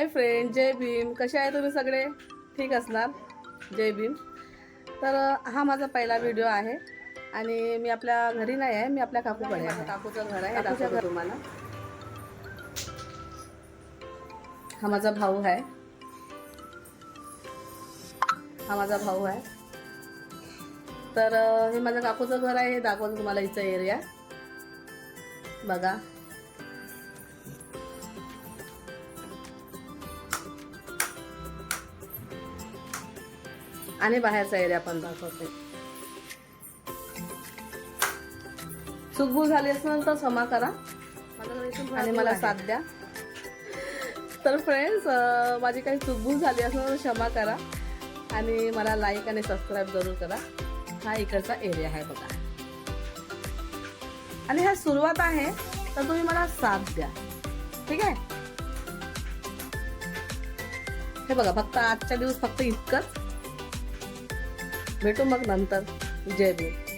Hi friend जय भीम. कसे आहे तुम्ही सगळे? ठीक असणार? जय भीम. तर हा माझा पहिला व्हिडिओ आहे आणि मी आपल्या घरी नाही आहे मी आपल्या काकूकडे आहे. काकूचं घर आहे दाखवतो तुम्हाला. हा माझा भाऊ आहे. हा माझा भाऊ आहे. तर हे माझ्या काकूचं घर आहे हे दाखवतो तुम्हाला इथं एरिया बघा. आणि बाहेरचा एरिया पण दाखवते. चुकभूल झाली असेल तर क्षमा करा. आणि मला साथ द्या. तर फ्रेंड्स माझी काही चुकभूल झाली असेल तर क्षमा करा. आणि मला लाईक आणि सबस्क्राईब जरूर करा. हा इकडचा एरिया आहे बघा. आणि हा सुरुवात आहे तर तुम्ही मला साथ द्या. ठीक आहे? हे बघा फक्त आजच्या दिवस फक्त इतकंच. भेटू मग नंतर. जय भीम.